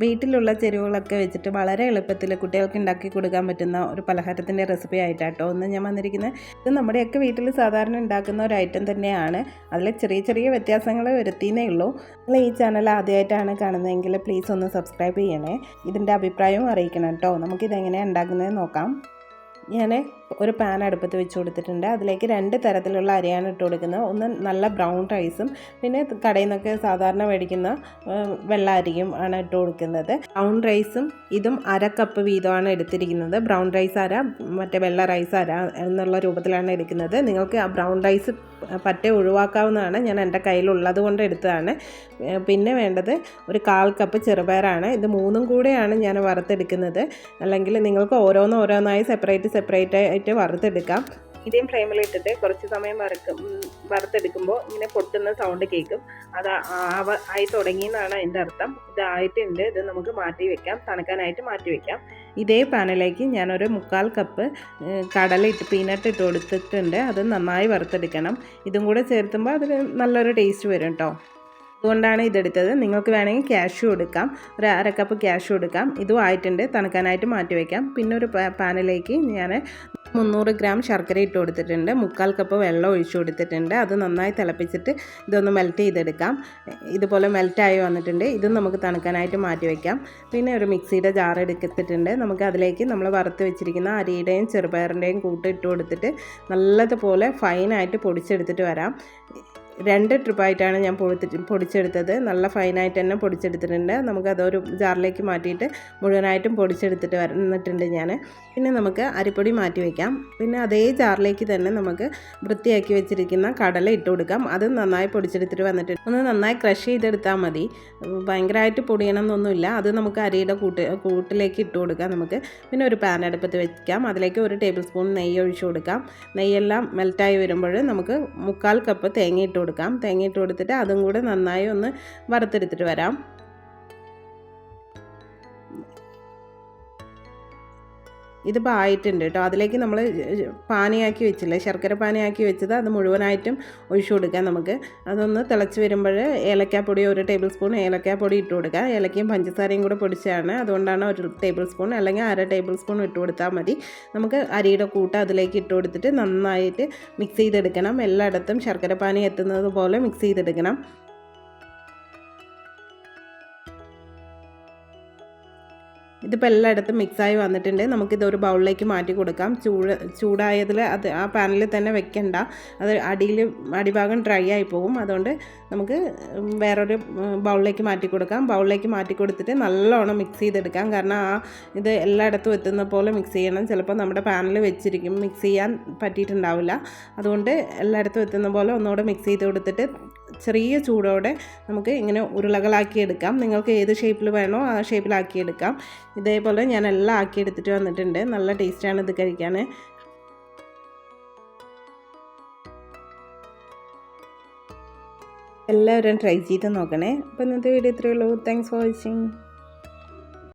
വീട്ടിലുള്ള ചേരുവകളൊക്കെ വെച്ചിട്ട് വളരെ എളുപ്പത്തിൽ കുട്ടികൾക്ക് ഉണ്ടാക്കി കൊടുക്കാൻ പറ്റുന്ന ഒരു പലഹാരത്തിന്റെ റെസിപ്പി ആയിട്ടാട്ടോ ഒന്ന് ഞാൻ വന്നിരിക്കുന്നത്. ഇത് നമ്മുടെയൊക്കെ വീട്ടിൽ സാധാരണ ഉണ്ടാക്കുന്ന ഒരു ഐറ്റം തന്നെയാണ്. അതിൽ ചെറിയ ചെറിയ വ്യത്യാസങ്ങൾ വരുത്തിയേ ഉള്ളൂ. നിങ്ങൾ ഈ ചാനൽ ആദ്യമായിട്ടാണ് കാണുന്നതെങ്കിൽ പ്ലീസ് ഒന്ന് സബ്സ്ക്രൈബ് ചെയ്യണേ. ഇതിന്റെ അഭിപ്രായവും അറിയിക്കണം കേട്ടോ. നമുക്കിതെങ്ങനെയാണ് ഉണ്ടാക്കുന്നത് നോക്കാം. ഞാൻ ഒരു പാൻ അടുപ്പത്ത് വെച്ച് കൊടുത്തിട്ടുണ്ട്. അതിലേക്ക് രണ്ട് തരത്തിലുള്ള അരിയാണ് ഇട്ട് കൊടുക്കുന്നത്. ഒന്ന് നല്ല ബ്രൗൺ റൈസും പിന്നെ കടയിൽ നിന്നൊക്കെ സാധാരണ മേടിക്കുന്ന വെള്ള അരിയും ആണ് ഇട്ട് കൊടുക്കുന്നത്. ബ്രൗൺ റൈസും ഇതും അര കപ്പ് വീതമാണ് എടുത്തിരിക്കുന്നത്. ബ്രൗൺ റൈസ് അര മറ്റേ വെള്ള റൈസ് അര എന്നുള്ള രൂപത്തിലാണ് എടുക്കുന്നത്. നിങ്ങൾക്ക് ആ ബ്രൗൺ റൈസ് പറ്റേ ഒഴിവാക്കാവുന്നതാണ്. ഞാൻ എന്റെ കയ്യിലുള്ളത് കൊണ്ട് എടുത്തതാണ്. പിന്നെ വേണ്ടത് ഒരു കാൽ കപ്പ് ചെറുപയറാണ്. ഇത് മൂന്നും കൂടെയാണ് ഞാൻ വറുത്തെടുക്കുന്നത്. അല്ലെങ്കിൽ നിങ്ങൾക്ക് ഓരോന്ന് ഓരോന്നായി സെപ്പറേറ്റ് സെപ്പറേറ്റ് ആയിട്ട് വറുത്തെടുക്കാം. മീഡിയം ഫ്ലെയിമിൽ ഇട്ടിട്ട് കുറച്ച് സമയം വറുക്കും വറുത്തെടുക്കുമ്പോൾ ഇങ്ങനെ പൊട്ടുന്ന സൗണ്ട് കേൾക്കും. അത് ആവ ആയി തുടങ്ങിയെന്നാണ് അതിന്റെ അർത്ഥം. ഇതായിട്ടുണ്ട്. ഇത് നമുക്ക് മാറ്റി വെക്കാം. തണുക്കാനായിട്ട് മാറ്റി വെക്കാം. ഇതേ പാനിലേക്ക് ഞാനൊരു മുക്കാൽ കപ്പ് കടല ഇട്ട് പീനട്ട് ഇട്ട് കൊടുത്തിട്ടുണ്ട്. അത് നന്നായി വറുത്തെടുക്കണം. ഇതും കൂടെ ചേർത്തുമ്പോൾ അതിന് നല്ലൊരു ടേസ്റ്റ് വരും കേട്ടോ അതുകൊണ്ടാണ് ഇതെടുത്തത്. നിങ്ങൾക്ക് വേണമെങ്കിൽ ക്യാഷ് കൊടുക്കാം ഒരു അര കപ്പ് ക്യാഷ് എടുക്കാം. ഇതും ആയിട്ടുണ്ട്. തണുക്കാനായിട്ട് മാറ്റി വയ്ക്കാം പിന്നെ ഒരു പാനിലേക്ക് ഞാൻ മുന്നൂറ് ഗ്രാം ശർക്കര ഇട്ട് കൊടുത്തിട്ടുണ്ട്. മുക്കാൽ കപ്പ് വെള്ളം ഒഴിച്ചു കൊടുത്തിട്ടുണ്ട്. അത് നന്നായി തിളപ്പിച്ചിട്ട് ഇതൊന്ന് മെൽറ്റ് ചെയ്തെടുക്കാം. ഇതുപോലെ മെൽറ്റായി വന്നിട്ടുണ്ട്. ഇതും നമുക്ക് തണുക്കാനായിട്ട് മാറ്റി വയ്ക്കാം പിന്നെ ഒരു മിക്സിയുടെ ജാർ എടുത്തിട്ടുണ്ട്. നമുക്ക് അതിലേക്ക് നമ്മൾ വറുത്ത് വെച്ചിരിക്കുന്ന അരിയുടെയും ചെറുപയറിന്റെയും കൂട്ട് ഇട്ട് കൊടുത്തിട്ട് നല്ലതുപോലെ ഫൈനായിട്ട് പൊടിച്ചെടുത്തിട്ട് വരാം. രണ്ട് ട്രിപ്പായിട്ടാണ് ഞാൻ പൊടിച്ചിട്ട് പൊടിച്ചെടുത്തത്. നല്ല ഫൈനായിട്ട് തന്നെ പൊടിച്ചെടുത്തിട്ടുണ്ട്. നമുക്ക് അതൊരു ജാറിലേക്ക് മാറ്റിയിട്ട് മുഴുവനായിട്ടും പൊടിച്ചെടുത്തിട്ട് വന്നിട്ടുണ്ട് ഞാൻ. പിന്നെ നമുക്ക് അരിപ്പൊടി മാറ്റി വയ്ക്കാം പിന്നെ അതേ ജാറിലേക്ക് തന്നെ നമുക്ക് വൃത്തിയാക്കി വെച്ചിരിക്കുന്ന കടല ഇട്ട് കൊടുക്കാം. അത് നന്നായി പൊടിച്ചെടുത്തിട്ട് വന്നിട്ട് ഒന്ന് നന്നായി ക്രഷ് ചെയ്തെടുത്താൽ മതി. ഭയങ്കരമായിട്ട് പൊടിയണം എന്നൊന്നുമില്ല അത് നമുക്ക് അരിയുടെ കൂട്ട് കൂട്ടിലേക്ക് ഇട്ട് കൊടുക്കാം നമുക്ക്. പിന്നെ ഒരു പാൻ അടുപ്പത്ത് വെക്കാം. അതിലേക്ക് ഒരു ടേബിൾ സ്പൂൺ നെയ്യ് ഒഴിച്ചു കൊടുക്കാം. നെയ്യെല്ലാം മെൽറ്റായി വരുമ്പോൾ നമുക്ക് മുക്കാൽ കപ്പ് തേങ്ങ ഇട്ട് കൊടുക്കാം. തേങ്ങ ഇട്ട് കൊടുത്തിട്ട് അതും കൂടെ നന്നായി ഒന്ന് വറുത്തെടുത്തിട്ട് വരാം. ഇതിപ്പോൾ ആയിട്ടുണ്ട് കേട്ടോ. അതിലേക്ക് നമ്മൾ പാനിയാക്കി വെച്ചില്ലേ? ശർക്കര പാനിയാക്കി വെച്ചത് അത് മുഴുവനായിട്ടും ഒഴിച്ചു കൊടുക്കാം നമുക്ക്. അതൊന്ന് തിളച്ച് വരുമ്പോൾ ഏലക്കാപ്പൊടി ഒരു ടേബിൾ സ്പൂൺ ഏലക്കാപ്പൊടി ഇട്ട് കൊടുക്കുക ഏലക്കയും പഞ്ചസാരയും കൂടെ പൊടിച്ചാണ്. അതുകൊണ്ടാണ് ഒരു ടേബിൾ സ്പൂൺ അല്ലെങ്കിൽ അര ടേബിൾ സ്പൂൺ ഇട്ട് കൊടുത്താൽ മതി. നമുക്ക് അരിയുടെ കൂട്ട് അതിലേക്ക് ഇട്ട് കൊടുത്തിട്ട് നന്നായിട്ട് മിക്സ് ചെയ്തെടുക്കണം. എല്ലായിടത്തും ശർക്കര പാനി എത്തുന്നത് പോലെ മിക്സ് ചെയ്തെടുക്കണം. ഇതിപ്പോൾ എല്ലായിടത്തും മിക്സായി വന്നിട്ടുണ്ട്. നമുക്കിത് ഒരു ബൗളിലേക്ക് മാറ്റി കൊടുക്കാം. ചൂട് ചൂടായതിൽ അത് ആ പാനിൽ തന്നെ വെക്കണ്ട. അത് അടിയിൽ അടിഭാഗം ഡ്രൈ ആയി പോകും. അതുകൊണ്ട് നമുക്ക് വേറൊരു ബൗളിലേക്ക് മാറ്റി കൊടുക്കാം. ബൗളിലേക്ക് മാറ്റി കൊടുത്തിട്ട് നല്ലോണം മിക്സ് ചെയ്തെടുക്കാം. കാരണം ആ ഇത് എല്ലായിടത്തും എത്തുന്ന പോലെ മിക്സ് ചെയ്യണം. ചിലപ്പോൾ നമ്മുടെ പാനിൽ വെച്ചിരിക്കും. മിക്സ് ചെയ്യാൻ പറ്റിയിട്ടുണ്ടാവില്ല. അതുകൊണ്ട് എല്ലായിടത്തും എത്തുന്ന പോലെ ഒന്നുകൂടെ മിക്സ് ചെയ്ത് കൊടുത്തിട്ട് ചെറിയ ചൂടോടെ നമുക്ക് ഇങ്ങനെ ഉരുളകളാക്കി എടുക്കാം നിങ്ങൾക്ക് ഏത് ഷേപ്പിൽ വേണോ ആ ഷേപ്പിലാക്കി എടുക്കാം ഇതേപോലെ ഞാൻ എല്ലാം ആക്കി എടുത്തിട്ട് വന്നിട്ടുണ്ട്. നല്ല ടേസ്റ്റാണ് ഇത് കഴിക്കാൻ എല്ലാവരും ട്രൈ ചെയ്ത് നോക്കണേ. അപ്പോൾ ഇന്നത്തെ വീഡിയോ ഇത്രയേ ഉള്ളൂ. Thanks for watching